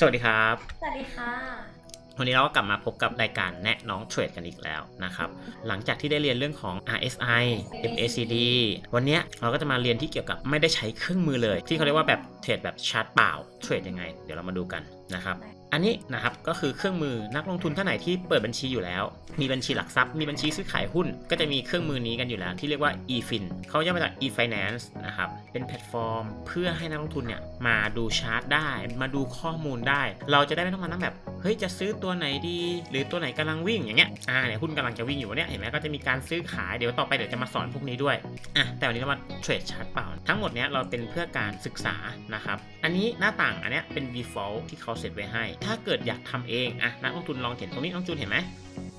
สวัสดีครับ สวัสดีค่ะ วันนี้เราก็กลับมาพบกับรายการแนะน้องเทรดกันอีกแล้วนะครับ หลังจากที่ได้เรียนเรื่องของ RSI MACD วันเนี้ยเราก็จะมาเรียนที่เกี่ยวกับไม่ได้ใช้เครื่องมือเลย ที่เขาเรียกว่าแบบเทรดแบบชาร์ตเปล่าเทรดยังไง เดี๋ยวเรามาดูกันนะครับ อันนี้นะครับก็คือเครื่องมือนักลงทุนท่านไหนที่เปิดบัญชีอยู่แล้ว มีบัญชีหลักทรัพย์ มีบัญชีซื้อขายหุ้น ก็จะมีเครื่องมือนี้กันอยู่แล้วที่เรียกว่า eFin เขาย่อมาจาก eFinance นะครับเป็นแพลตฟอร์ม เพื่อให้นักลงทุนเนี่ยมาดูชาร์ตได้ มาดูข้อมูลได้ เราจะได้ไม่ต้องมานั่งแบบ เฮ้ยจะซื้อตัวไหนดี หรือตัวไหนกำลังวิ่งอย่างเงี้ยอ่าเนี่ยหุ้นกำลังจะวิ่งอยู่เนี่ยเห็นไหมก็จะมีการซื้อขายเดี๋ยวต่อไปเดี๋ยวจะมาสอนพวกนี้ด้วยอะแต่วันนี้เรามาเทรดชาร์ตเปล่า ทั้งหมดเนี้ยเราเป็นเพื่อการศึกษานะครับอันนี้หน้าต่างอันเนี้ยเป็น default ที่เขาเซตไว้ให้ ถ้าเกิดอยากทำเองอะนักลงทุนลองเห็นตรงนี้น้องจูนเห็นไหม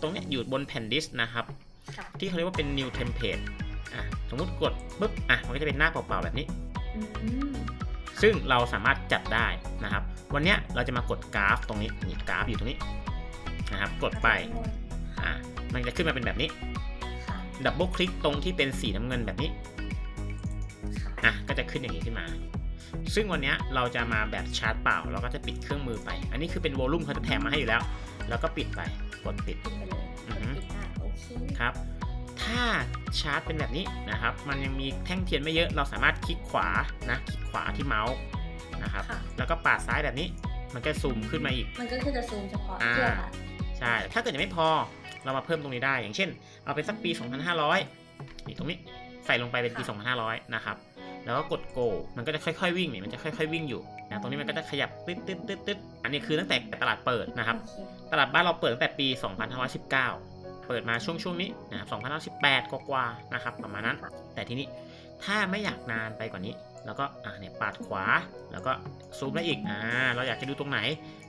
ตรงเนี้ยอยู่บนแผ่นดิสก์นะครับค่ะที่เขาเรียกว่าเป็น new template อะสมมุติกดปุ๊บอะมันก็จะเป็นหน้าเปล่าๆแบบนี้อืม ซึ่งเราสามารถจัดได้นะครับ วันเนี้ยเราจะมากดกราฟตรงนี้นี่กราฟอยู่ตรงนี้นะครับกดไปอ่ามันจะขึ้นมาเป็นแบบนี้ค่ะดับเบิลคลิกตรงที่เป็นสีน้ำเงินแบบนี้ค่ะอะก็จะขึ้นอย่างนี้ขึ้นมา ซึ่งวันเนี้ยเราจะมาแบบชาร์จเปล่าเราก็จะปิดเครื่องมือไป อันนี้คือเป็นวอลลุ่มเขาจะแถมมาให้อยู่แล้ว แล้วก็ปิดไปกดปิดปิดไปเลยอือฮึปิดได้โอเคครับ ถ้าชาร์จเป็นแบบนี้นะครับ มันยังมีแท่งเทียนไม่เยอะ เราสามารถคลิกขวานะ คลิกขวาที่เมาส์นะครับค่ะแล้วก็ปาดซ้ายแบบนี้ มันก็ซูมขึ้นมาอีก มันก็คือจะซูมเฉพาะอ่าเสื้อค่ะใช่ ถ้าเกิดยังไม่พอ เรามาเพิ่มตรงนี้ได้ อย่างเช่น เอาเป็นสักปี 2500 นี่ตรงนี้ใส่ลงไปเป็นปี 2500 นะครับ แล้วก็กด go มันก็จะค่อยๆวิ่งนี่ มันจะค่อยๆวิ่งอยู่นะตรงนี้มันก็จะขยับตึ๊ดตึ๊ดตึ๊ดตึ๊ดอันนี้คือตั้งแต่ตลาดเปิดนะครับโอเคตลาดบ้านเราเปิดตั้งแต่ปี 2519 เปิดมาช่วงช่วงนี้นะ2018 กว่าๆนะครับประมาณนั้น แต่ทีนี้ถ้าไม่อยากนานไปกว่านี้ แล้วก็อะเนี่ยปาดขวา แล้วก็ซูมได้อีกอ่าเราอยากจะดูตรงไหน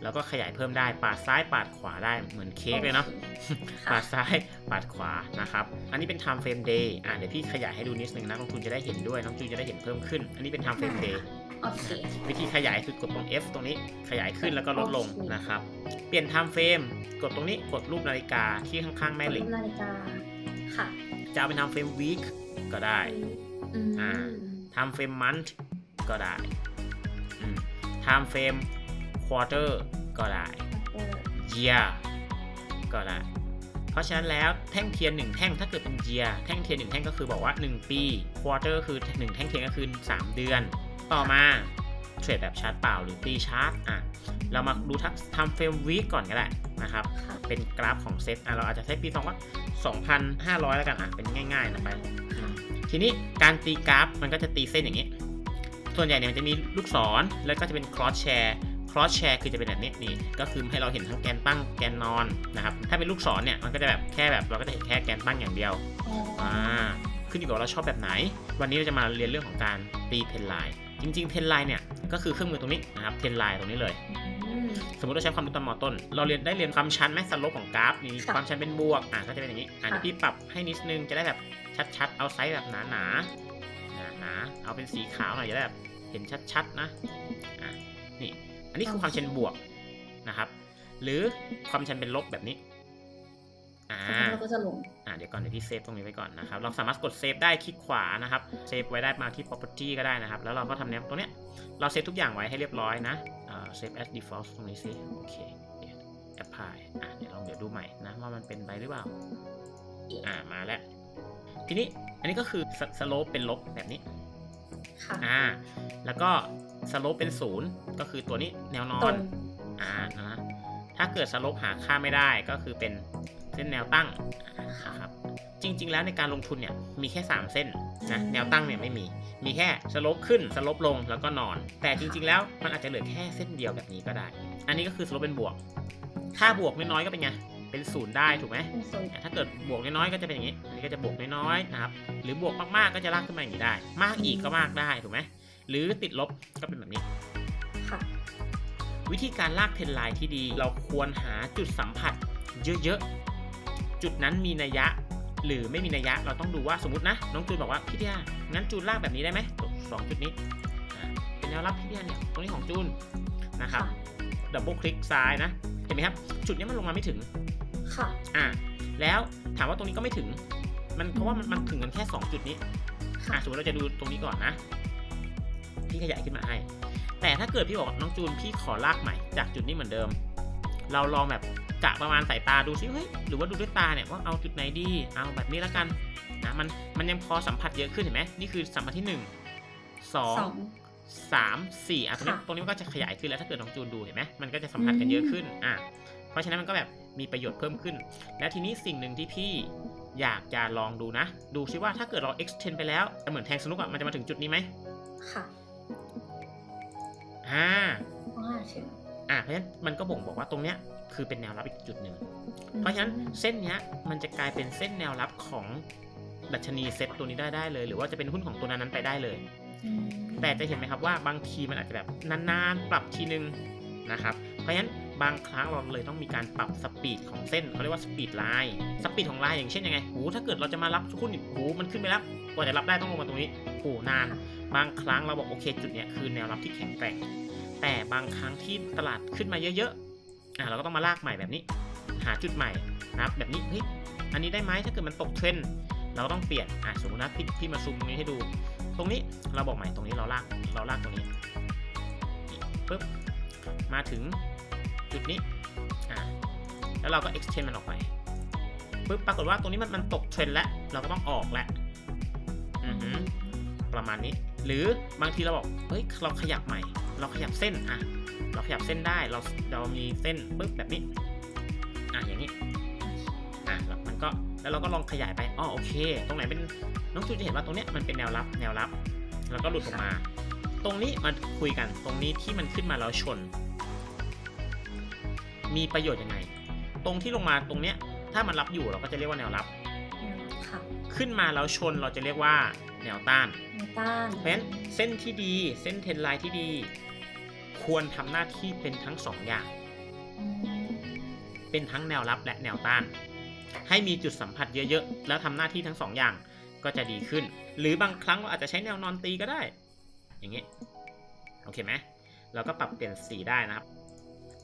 แล้วก็ขยายเพิ่มได้ปาดซ้ายปาดขวาได้เหมือนเค้กเลยเนาะค่ะปาดซ้ายปาดขวานะครับอันนี้เป็น time frame day อ่าเดี๋ยวพี่ขยายให้ดูนิดนึงนะน้องจูนจะได้เห็นด้วยน้องจูนจะได้เห็นเพิ่มขึ้น อันนี้เป็น time frame day โอเควิธีขยายคือกดตรง F ตรงนี้ขยายขึ้นแล้วก็ลดลงโอเคนะครับ เปลี่ยน time frame กดตรงนี้กดรูปนาฬิกาที่ข้างๆแม่เหล็กนาฬิกาค่ะจะเอาเป็น time frame week ก็ได้อื มอ่า time frame month ก็ได้อืม time frame quarter ก็ได้เออ year ก็ได้ เพราะฉะนั้นแล้วแท่งเทียน1แท่งถ้าเกิดเป็น year แท่งเทียน1แท่งก็คือบอกว่า 1 ปี quarter ก็คือ 1 แท่งเทียนก็คือ 3 เดือน ต่อมาเทรดแบบชาร์ตเปล่าหรือตีชาร์ตอะเรามาดูทักทำเฟรมวีคก่อนก็ได้นะครับค่ะเป็นกราฟของเซตอะเราอาจจะใช้ปี2ว่า2,500 แล้วกันอะเป็นง่ายๆนะไปอืม ทีนี้การตีกราฟมันก็จะตีเส้นอย่างนี้ ส่วนใหญ่เนี่ยมันจะมีลูกศรแล้วก็จะเป็น cross share cross share คือจะเป็นแบบนี้นี่ก็คือให้เราเห็นทั้งแกนตั้งแกนนอนนะครับถ้าเป็นลูกศรเนี่ยมันก็จะแบบแค่แบบเราก็จะเห็นแค่แกนตั้งอย่างเดียวอ๋อออ่าขึ้นอยู่กับว่าเราชอบแบบไหน วันนี้เราจะมาเรียนเรื่องของการตีเพนไลน์จริงๆเพนไลน์เนี่ยก็คือเครื่องมือตรงนี้นะครับเพนไลน์ตรงนี้เลยอืม สมมติเราใช้ความรู้ตอนมอต้น เราเรียนได้เรียนความชันไหมสโลปของกราฟนี่ค่ะความชันเป็นบวกอะก็จะเป็นอย่างนี้อะค่ะเดี๋ยวพี่ปรับให้นิดนึงจะได้แบบชัดๆ เอาไซส์แบบหนาๆหนาๆเอาเป็นสีขาวหน่อยจะได้แบบเห็นชัดๆนะอะนี่อันนี้คือความชันบวกนะครับ หรือความชันเป็นลบแบบนี้อ่าแล้วก็จะลงอ่าเดี๋ยวก่อนเดี๋ยวพี่เซฟตรงนี้ไว้ก่อนนะครับ เราสามารถกดเซฟได้คลิกขวานะครับเซฟไว้ได้มาที่ property ก็ได้นะครับ แล้วเราก็ทำแนวตรงเนี้ยเราเซฟทุกอย่างไว้ให้เรียบร้อยนะอ่า save as default ตรงนี้สิโอเคเดี๋ยว apply อะเดี๋ยวลองเดี๋ยวดูใหม่นะว่ามันเป็นไปหรือเปล่า อ่ามาแล้ว ทีนี้อันนี้ก็คือสโลปเป็นลบแบบนี้ค่ะอ่า แล้วก็สโลปเป็นศูนย์ก็คือตัวนี้แนวนอตรนงอ่านะถ้าเกิดสลบหาค่าไม่ได้ก็คือเป็นเส้นแนวตั้งนะครับจริง ๆ แล้วในการลงทุนเนี่ยมีแค่ 3 เส้น นะแนวตั้งเนี่ยไม่มี มีแค่สลบขึ้นสลบลงแล้วก็นอน แต่จริง ๆ แล้วมันอาจจะเหลือแค่เส้นเดียวแบบนี้ก็ได้ อันนี้ก็คือสลบเป็นบวกถ้าบวกน้อยๆก็เป็นไงเป็นศูนย์ได้ถูกไหมเป็นโซนถ้าเกิดบวกน้อยๆก็จะเป็นอย่างนี้ อันนี้ก็จะบวกน้อยๆนะครับหรือบวกมากๆก็จะลากขึ้นมาอย่างนี้ได้ มากอีกก็มากได้ถูกไหมหรือติดลบก็เป็นแบบนี้ค่ะวิธีการลากเทรนไลน์ที่ดี เราควรหาจุดสัมผัสเยอะๆ จุดนั้นมีนัยยะ หรือไม่มีนัยยะเราต้องดูว่าสมมตินะ น้องจูนบอกว่าพี่เดียงั้นจูนลากแบบนี้ได้ไหมสองจุดนี้อ่าเป็นแนวรับพี่เดียเนี่ยตรงนี้ของจูนนะครับดับเบิลคลิกซ้ายนะเห็นไหมครับ จุดนี้มันลงมาไม่ถึงค่ะอ่าแล้วถามว่าตรงนี้ก็ไม่ถึง มันเพราะว่ามันมันถึงกันแค่ 2 จุดนี้ค่ะอะสมมติเราจะดูตรงนี้ก่อนนะพี่ขยายขึ้นมาให้ แต่ถ้าเกิดพี่บอกว่าน้องจูนพี่ขอลากใหม่จากจุดนี้เหมือนเดิม เราลองแบบ กะประมาณสายตาดูซิเฮ้ยหรือว่าดูด้วยตาเนี่ยว่าเอาจุดไหนดีเอาแบบนี้แล้วกันนะมันมันยังพอสัมผัสเยอะขึ้นเห็นไหมนี่คือสัมผัสที่หนึ่งสองสองสามสี่อะตรงนี้ค่ะตรงนี้มันก็จะขยายขึ้นแล้วถ้าเกิดน้องจูนดูเห็นไหมมันก็จะสัมผัสกันเยอะขึ้นอะเพราะฉะนั้นมันก็แบบมีประโยชน์เพิ่มขึ้น และทีนี้สิ่งหนึ่งที่พี่อยากจะลองดูนะ ดูซิว่าถ้าเกิดเรา extend ไปแล้วจะเหมือนแทงสนุกอะมันจะมาถึงจุดนี้ไหมค่ะอ่าว่าถึงอะเพราะฉะนั้นมันก็บ่งบอกว่าตรงเนี้ย คือเป็นแนวรับอีกจุดหนึ่ง เพราะฉะนั้นเส้นเนี้ยมันจะกลายเป็นเส้นแนวรับของดัชนีเซ็ตตัวนี้ได้ได้เลย หรือว่าจะเป็นหุ้นของตัวนั้นๆไปได้เลยอืมแต่จะเห็นไหมครับว่าบางทีมันอาจจะแบบนานๆ ปรับทีนึงนะครับ เพราะฉะนั้นบางครั้งเราเลยต้องมีการปรับสปีดของเส้นเขาเรียกว่าสปีดไลน์สปีดของไลน์อย่างเช่นยังไงโหถ้าเกิดเราจะมารับหุ้นอีกโหมันขึ้นไปแล้วกว่าจะรับได้ต้องลงมาตรงนี้โหนาน บางครั้งเราบอกโอเคจุดเนี้ยคือแนวรับที่แข็งแกร่งแต่บางครั้งที่ตลาดขึ้นมาเยอะๆ อะเราก็ต้องมาลากใหม่แบบนี้ หาจุดใหม่นะครับแบบนี้เฮ้ยอันนี้ได้ไหมถ้าเกิดมันตกเทรนเราก็ต้องเปลี่ยนอะสมมตินะพี่พี่มาซูมตรงนี้ให้ดู ตรงนี้เราบอกใหม่ตรงนี้เราลากเราลากตรงนี้ปึ๊บมาถึงจุดนี้อะแล้วเราก็ extend มันออกไปปึ๊บปรากฏว่าตรงนี้มันมันตกเทรนแล้วเราก็ต้องออกแล้วอือหือประมาณนี้ หรือบางทีเราบอกเฮ้ยเราขยับใหม่ เราขยับเส้นอะ เราขยับเส้นได้เราเรามีเส้นปึ๊บแบบนี้อะอย่างนี้อะแล้วมันก็แล้วเราก็ลองขยายไปอ๋อโอเค ตรงไหนเป็นน้องจูจะเห็นว่าตรงเนี้ยมันเป็นแนวรับแนวรับ แล้วก็หลุดออกมา ตรงนี้มาคุยกันตรงนี้ที่มันขึ้นมาแล้วชน มีประโยชน์ยังไง ตรงที่ลงมาตรงเนี้ยถ้ามันรับอยู่เราก็จะเรียกว่าแนวรับแนวค่ะขึ้นมาแล้วชนเราจะเรียกว่าแนวต้านแนวต้านเพราะฉะนั้นเส้นที่ดีเส้นเทรนไลน์ที่ดี ควรทำหน้าที่เป็นทั้งสองอย่าง เป็นทั้งแนวรับและแนวต้าน ให้มีจุดสัมผัสเยอะๆ แล้วทำหน้าที่ทั้งสองอย่างก็จะดีขึ้น หรือบางครั้งเราอาจจะใช้แนวนอนตีก็ได้ อย่างนี้โอเคไหมเราก็ปรับเปลี่ยนสีได้นะครับ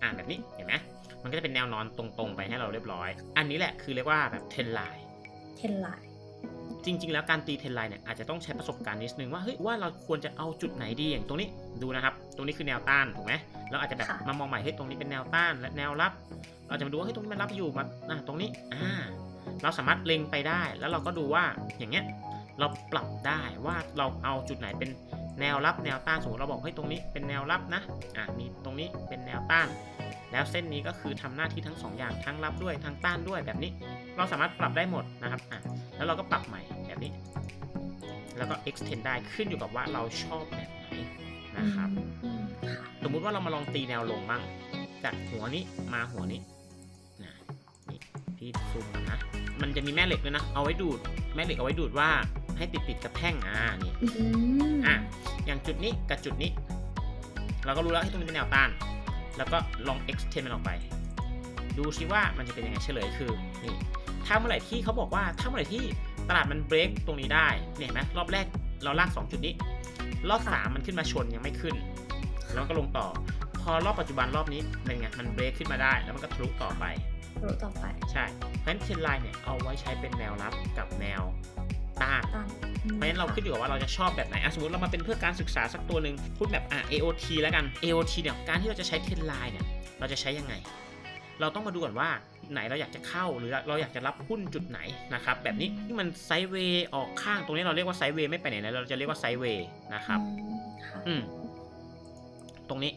อ่านแบบนี้เห็นไหมมันก็จะเป็นแนวนอนตรงๆ ไปให้เราเรียบร้อย อันนี้แหละคือเรียกว่าแบบเทนไลน์เทนไลน์ จริง ๆ แล้วการตีเทนไลน์เนี่ยอาจจะต้องใช้ประสบการณ์นิดนึงว่าเฮ้ยว่าเราควรจะเอาจุดไหนดีอย่างตรงนี้ดูนะครับ ตรงนี้คือแนวต้านถูกไหมเราอาจจะแบบมามองใหม่เฮ้ยตรงนี้เป็นแนวต้านและแนวรับ เราจะมาดูว่าเฮ้ยตรงนี้มันรับอยู่มาอะตรงนี้อ่าเราสามารถเล็งไปได้ แล้วเราก็ดูว่าอย่างเงี้ยเราปรับได้ว่าเราเอาจุดไหนเป็นแนวรับแนวต้านสมมติเราบอกเฮ้ยตรงนี้เป็นแนวรับนะอะมีตรงนี้เป็นแนวต้าน แล้วเส้นนี้ก็คือทำหน้าที่ทั้งสองอย่างทั้งรับด้วยทั้งต้านด้วยแบบนี้ เราสามารถปรับได้หมดนะครับอะแล้วเราก็ปรับใหม่ แบบนี้ แล้วก็ extend ได้ขึ้นอยู่กับว่าเราชอบแบบไหนนะครับอืมค่ะสมมุติว่าเรามาลองตีแนวลงบ้าง จากหัวนี้มาหัวนี้นะนี่พี่ซูมก่อนนะ มันจะมีแม่เหล็กด้วยนะ เอาไว้ดูด แม่เหล็กเอาไว้ดูดว่าให้ติดติดๆกับแท่งอ่านี่อืมอะอย่างจุดนี้กับจุดนี้ เราก็รู้แล้วให้ตรงนี้เป็นแนวต้าน แล้วก็ลอง extend มันออกไป ดูซิว่ามันจะเป็นยังไงเฉลยคือนี่ถ้าเมื่อไหร่ที่เขาบอกว่าถ้าเมื่อไหร่ที่ ตลาดมันเบรกตรงนี้ได้เนี่ยเห็นไหมรอบแรกเราลาก 2 จุดนี้ รอบ 3 มันขึ้นมาชนยังไม่ขึ้น แล้วก็ลงต่อ พอรอบปัจจุบันรอบนี้เป็นไงมันเบรกขึ้นมาได้ แล้วมันก็ทะลุต่อไปรู้ต่อไป ใช่ เพราะฉะนั้นเทรนไลน์เนี่ยเอาไว้ใช้เป็นแนวรับกับแนวต้านต้านเพราะฉะนั้นเราขึ้นอยู่กับว่าเราจะชอบแบบไหนอะสมมติเรามาเป็นเพื่อการศึกษาสักตัวหนึ่งพูดแบบอะ AOT แล้วกัน AOT เนี่ยการที่เราจะใช้เทรนไลน์เนี่ยเราจะใช้ยังไง เราต้องมาดูก่อนว่า ไหนเราอยากจะเข้าหรือเราอยากจะรับหุ้นจุดไหนนะครับแบบนี้ที่มันไซด์เวย์ออกข้างตรงนี้เราเรียกว่าไซด์เวย์ไม่ไปไหนนะเราจะเรียกว่าไซด์เวย์นะครับอืมค่ะอืมตรงนี้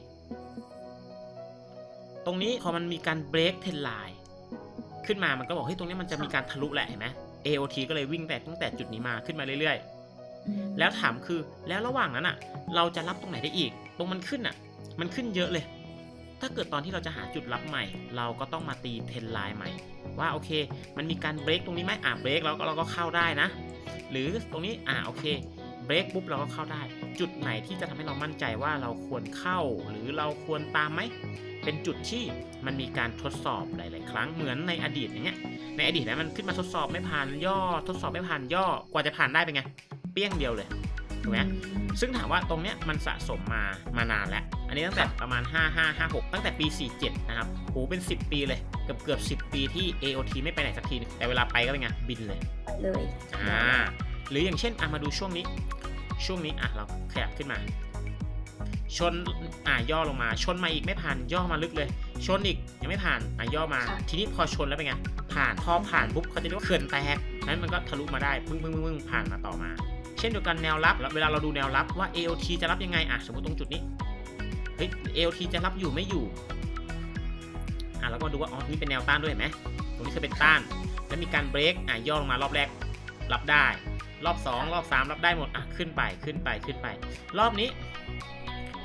ตรงนี้พอมันมีการเบรกเทนไลน์ขึ้นมามันก็บอกเฮ้ยตรงนี้มันจะมีการทะลุแหละเห็นไหม AOT ก็เลยวิ่งแต่ตั้งแต่จุดนี้มาขึ้นมาเรื่อยอืมๆแล้วถามคือแล้วระหว่างนั้นอะ เราจะรับตรงไหนได้อีก ตรงมันขึ้นอะ มันขึ้นเยอะเลย ถ้าเกิดตอนที่เราจะหาจุดรับใหม่ เราก็ต้องมาตีเทนไลน์ใหม่ ว่าโอเค มันมีการเบรกตรงนี้ไหมอ่าเบรกแล้วก็เราก็เข้าได้นะ หรือตรงนี้อ่าโอเคเบรกปุ๊บเราก็เข้าได้ จุดไหนที่จะทำให้เรามั่นใจว่าเราควรเข้า หรือเราควรตามไหมเป็นจุดที่มันมีการทดสอบหลาย ๆ ครั้งเหมือนในอดีตอย่างเงี้ยในอดีตนะมันขึ้นมาทดสอบไม่ผ่านย่อ ทดสอบไม่ผ่านย่อกว่าจะผ่านได้เป็นไงเปี้ยงเดียวเลย ถูกไหมอืมซึ่งถามว่าตรงเนี้ยมันสะสมมามานานแล้ว อันนี้ตั้งแต่ประมาณ 5 5 5 6 ตั้งแต่ปี 47 นะครับโหเป็น 10 ปีเลย เกือบเกือบ10 ปีที่ AOT ไม่ไปไหนสักทีนึงแต่เวลาไปก็เป็นไง บินเลย เลยอ่าหรืออย่างเช่นอะมาดูช่วงนี้ ช่วงนี้อะเราขยับขึ้นมา ชนอะย่อลงมา ชนมาอีกไม่ผ่านย่อมาลึกเลย ชนอีกยังไม่ผ่านอะย่อมาค่ะทีนี้พอชนแล้วเป็นไงผ่านพอผ่านปุ๊บเขาจะเรียกว่าเขื่อนแตกนั้นมันก็ทะลุมาได้ปึ้งปึ้งปึ้งปึ้งผ่านมาต่อมา เช่นเดียวกันแนวรับแล้วเวลาเราดูแนวรับว่า AOT จะรับยังไงอะสมมติตรงจุดนี้เฮ้ย AOT จะรับอยู่ไม่อยู่อะแล้วก็ดูว่าอ๋อนี่เป็นแนวต้านด้วยเห็นไหมตรงนี้คือเป็นต้าน แล้วมีการเบรกอะย่อลงมารอบแรกรับได้ รอบ 2 รอบ 3 รับได้หมดอะขึ้นไปขึ้นไปขึ้นไป รอบนี้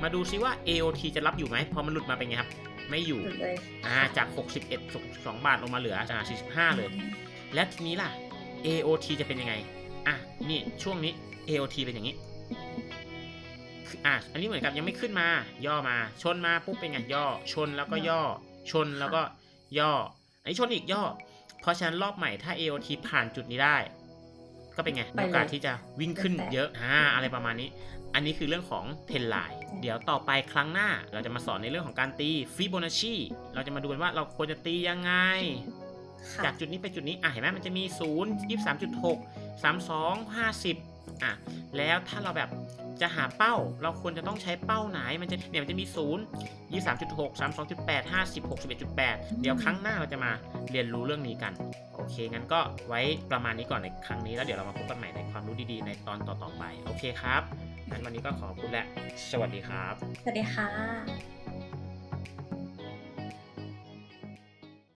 มาดูซิว่า AOT จะรับอยู่ไหมพอมันหลุดมาเป็นไงครับ ไม่อยู่หยุดเลยอ่าจาก 61 2 บาทลงมาเหลืออ่า45 เลย และทีนี้ล่ะ AOT จะเป็นยังไง อะนี่ช่วงนี้ AOT เป็นอย่างนี้อะอันนี้เหมือนกับยังไม่ขึ้นมา ย่อมา ชนมาปุ๊บเป็นไงย่อ ชนแล้วก็ย่อ ชนแล้วก็ย่อ อันนี้ชนอีกย่อ เพราะฉะนั้นรอบใหม่ถ้า AOT ผ่านจุดนี้ได้ ก็เป็นไงไปเลยโอกาสที่จะวิ่งขึ้นแตะเยอะอ่าอะไรประมาณนี้ อันนี้คือเรื่องของเทนไลน์เดี๋ยวต่อไปครั้งหน้า เราจะมาสอนในเรื่องของการตีฟิโบนัชชีเราจะมาดูกันว่าเราควรจะตียังไงค่ะจากจุดนี้ไปจุดนี้อะเห็นไหมมันจะมี0 23.6 32 50อะแล้วถ้าเราแบบจะหาเป้า เราควรจะต้องใช้เป้าไหน มันจะเนี่ยมันจะมี 0 23.6 32.8 50 61.8 เดี๋ยวครั้งหน้าเราจะมาเรียนรู้เรื่องนี้กัน โอเค งั้นก็ไว้ประมาณนี้ก่อนในครั้งนี้ แล้วเดี๋ยวเรามาพบกันใหม่ในความรู้ดีๆ ในตอนต่อๆไป โอเคครับงั้นวันนี้ก็ขอบคุณและ สวัสดีครับ สวัสดีค่ะ